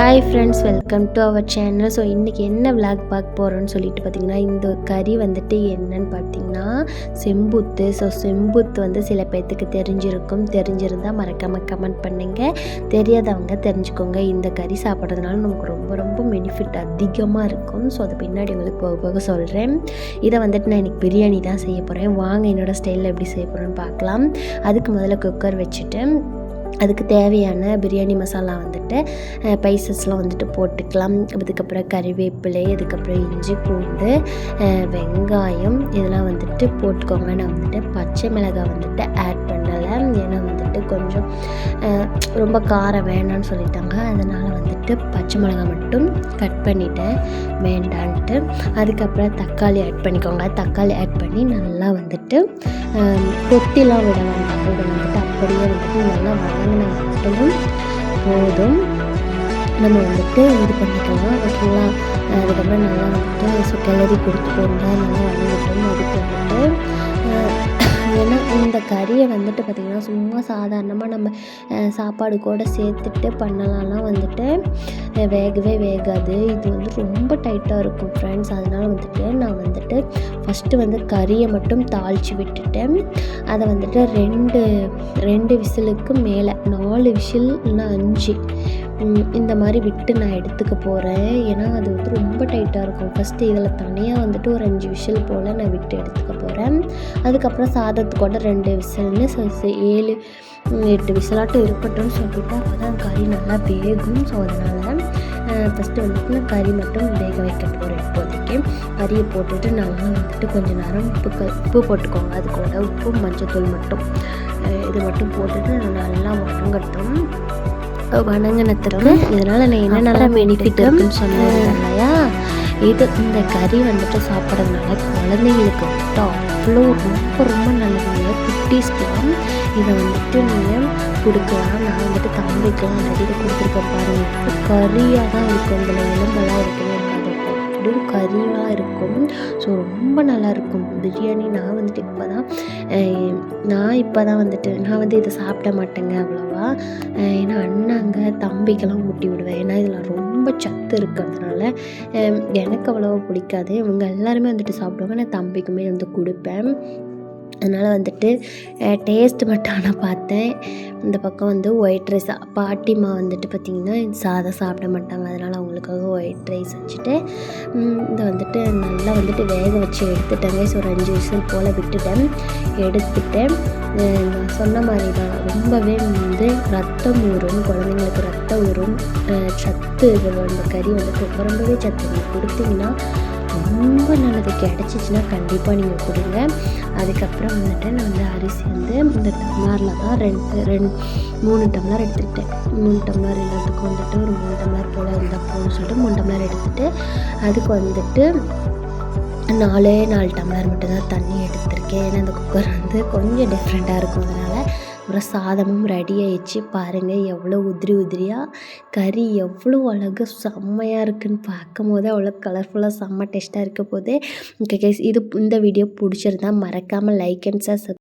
Hi friends welcome to our channel so இன்றைக்கி என்ன vlog பார்க்க போகிறோன்னு சொல்லிட்டு பார்த்தீங்கன்னா இந்த கறி வந்துட்டு என்னன்னு பார்த்தீங்கன்னா செம்புத்து. ஸோ செம்புத்து வந்து சில பேர்த்துக்கு தெரிஞ்சிருக்கும். தெரிஞ்சிருந்தால் மறக்காமல் கமெண்ட் பண்ணுங்கள் தெரியாதவங்க தெரிஞ்சுக்கோங்க. இந்த கறி சாப்பிட்றதுனால நமக்கு ரொம்ப ரொம்ப பெனிஃபிட் அதிகமாக இருக்கும். ஸோ அது பின்னாடி உங்களுக்கு போக போக சொல்கிறேன் இதை வந்துட்டு நான் எனக்கு பிரியாணி தான் செய்ய போகிறேன் வாங்க என்னோடய ஸ்டைலில் எப்படி செய்ய போகிறேன்னு பார்க்கலாம். அதுக்கு முதல்ல குக்கர் வச்சுட்டு அதுக்கு தேவையான பிரியாணி மசாலா வந்துட்டு பைசஸ்லாம் வந்துட்டு போட்டுக்கலாம். அதுக்கப்புறம் கறிவேப்பிலை அதுக்கப்புறம் இஞ்சி பூண்டு வெங்காயம் இதெல்லாம் வந்துட்டு போட்டுக்கோங்க. நான் வந்துட்டு பச்சை மிளகாய் வந்துட்டு ஆட் பண்ணலை ஏன்னா வந்துட்டு கொஞ்சம் ரொம்ப காரம் வேணாம்னு சொல்லிட்டாங்க. அதனால் வந்துட்டு பச்சை மிளகாய் மட்டும் கட் பண்ணிட்டேன். வேண்டான்ட்டு. அதுக்கப்புறம் தக்காளி ஆட் பண்ணிக்கோங்க. தக்காளி ஆட் பண்ணி நல்லா வந்துட்டு அஹ், கொத்திலாம் விட வேண்டாம். இதை வந்துட்டு அப்படியே வந்துட்டு நல்லா வதங்கின மட்டும் போதும். நம்ம வந்துட்டு இது பண்ணிக்கலாம். ஓகேங்களா அதுக்கப்புறம் நல்லா வந்துட்டு ஸோ கிளறி கொடுத்துக்கோங்க நல்லா வதங்கட்டும். கறியை வந்துட்டு பார்த்திங்கன்னா சும்மா சாதாரணமாக நம்ம சாப்பாடு கூட சேர்த்துட்டு பண்ணலாம்லாம் வந்துட்டு வேகவே வேகாது. இது வந்து ரொம்ப டைட்டாக இருக்கும் ஃப்ரெண்ட்ஸ் அதனால் வந்துட்டு நான் வந்துட்டு ஃபஸ்ட்டு வந்து கறியை மட்டும் தாளித்து விட்டுட்டேன். அதை வந்துட்டு ரெண்டு ரெண்டு விசிலுக்கு மேலே நாலு விசில் இல்லைன்னா அஞ்சு. இந்த மாதிரி விட்டு நான் எடுத்துக்க போகிறேன் ஏன்னா அது வந்து ரொம்ப டைட்டாக இருக்கும். ஃபஸ்ட்டு இதில் தனியாக வந்துட்டு ஒரு அஞ்சு விசில் போல் நான் விட்டு எடுத்துக்க போகிறேன் அதுக்கப்புறம் சாதத்துக்கூட ரெண்டு விசில்னு ஏழு எட்டு விசிலாட்டம் இருக்கட்டும்னு சொல்லிட்டு அப்போ தான் கறி நல்லா வேகும். ஸோ அதனால் ஃபஸ்ட்டு வந்துட்டு நான் கறி மட்டும் வேக வைக்க போகிறேன் இப்போதைக்கு. கறியை போட்டுட்டு நல்லா வந்துட்டு கொஞ்சம் நேரம் உப்பு க உப்பு போட்டுக்கோங்க. அது கூட உப்பு மஞ்சத்தூள் மட்டும். இது மட்டும் போட்டுட்டு நல்லா வணங்கட்டும் வணங்கினத்துக்கு இதனால் நான் என்னென்னலாம் பெனிஃபிட் இருக்குன்னு சொன்னேன் இல்லையா? இது இந்த கறி வந்துட்டு சாப்பிட்றதுனால குழந்தைங்களுக்கு வந்துட்டு அவ்வளோ ரொம்ப ரொம்ப நல்லதுங்க. குட்டீஸ்க்குலாம் இதை வந்துட்டு நீங்கள் கொடுக்கலாம். நான் வந்துட்டு தம்பிக்கெலாம் நிறைய கொடுத்துருக்கேன் பாருங்கள் கறியாக தான் இருக்கும். இதில் எலும்பெல்லாம் இருக்காது அப்படியும் கறியாக இருக்கும். ஸோ ரொம்ப நல்லா இருக்கும் பிரியாணி நான் வந்துட்டு இப்போ தான் நான் இப்போ தான் வந்துட்டு நான் வந்து இதை சாப்பிட மாட்டேங்க அவ்வளோவா. ஏன்னா அண்ணாங்க தம்பிக்கெல்லாம் ஊட்டி விடுவேன். ஏன்னா இதில் ரொம்ப சத்து இருக்கிறதுனால எனக்கு அவ்வளோவா பிடிக்காது. இவங்க எல்லாருமே வந்துட்டு சாப்பிடுவாங்க. நான் தம்பிக்குமே வந்து கொடுப்பேன். அதனால் வந்துட்டு டேஸ்ட் மட்டும் ஆனால் பார்த்தேன். இந்த பக்கம் வந்து ஒயிட் ரைஸ் பாட்டிமா வந்துட்டு பார்த்திங்கன்னா சாதம் சாப்பிட மாட்டாங்க. அதனால் அவங்களுக்காக ஒயிட் ரைஸ் வச்சுட்டு இதை வந்துட்டு நல்லா வந்துட்டு வேக வச்சு எடுத்துட்டேங்க. ஸோ ஒரு அஞ்சு விசில் போல் விட்டுட்டேன். எடுத்துட்டேன் நான் சொன்ன மாதிரி தான் ரொம்பவே வந்து ரத்தம் ஊறும். குழந்தைங்களுக்கு ரத்தம் ஊறும். சத்து இது இந்த கறி வந்துட்டு ரொம்பவே சத்து. நீங்கள் கொடுத்தீங்கன்னா ரொம்ப நல்லது. கிடச்சிச்சின்னா கண்டிப்பாக நீங்கள் கொடுங்க. அதுக்கப்புறம் வந்துட்டு நான் வந்து அரிசி வந்து இந்த டம்ளரில் தான் ரெண்டு ரெண்டு மூணு டம்ளர் எடுத்துக்கிட்டேன். மூணு டம்ளர் எல்லாத்துக்கும் வந்துட்டு ஒரு மூணு டம்ளர் போல் இருந்தால் போகணும்னு சொல்லிட்டு மூணு டம்ளர் எடுத்துகிட்டு அதுக்கு வந்துட்டு நாலே நாலு டம்ளர் மட்டும்தான் தண்ணி எடுத்திருக்கேன். ஏன்னா அந்த குக்கர் வந்து கொஞ்சம் டிஃப்ரெண்ட்டாக இருக்கும். அதனால் அப்புறம் சாதமும் ரெடி ஆயிடுச்சு. பாருங்கள் எவ்வளோ உதிரி உதிரியாக கறி எவ்வளோ அழகாக செம்மையாக இருக்குன்னு பார்க்கும் போதே அவ்வளோ கலர்ஃபுல்லாக செம்ம டேஸ்ட்டாக இருக்க போது ஓகே கைஸ் இது இந்த வீடியோ பிடிச்சிருந்தா மறக்காமல் லைக் அண்ட் சார்